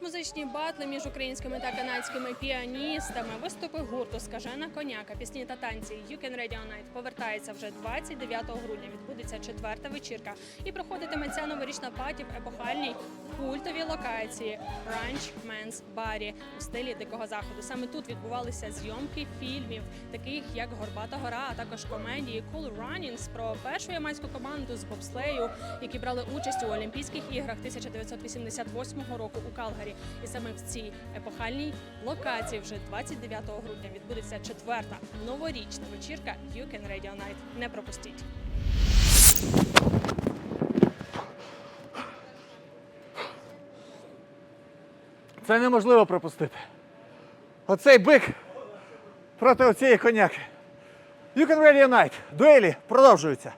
новорічні батли між українськими та канадськими піаністами, виступи гурту Скажена коняка, пісні та танці You Can Radio Night повертається вже 29 грудня. Відбудеться четверта вечірка і проходитиме ця новорічна паті в епохальній культовій локації Ranch Men's Barі у стилі дикого заходу. Саме тут відбувалися зйомки фільмів, таких як Горбата гора, а також комедії Cool Runnings про першу ямайську команду з бобслею, які брали участь у Олімпійських іграх 1988 року у Калгарі. І саме в цій епохальній локації вже 29 грудня відбудеться четверта новорічна вечірка You Can Radio Night. Не пропустіть. Це неможливо пропустити. Оцей бик проти оцієї коняки. You can ready night. Дуелі продовжуються.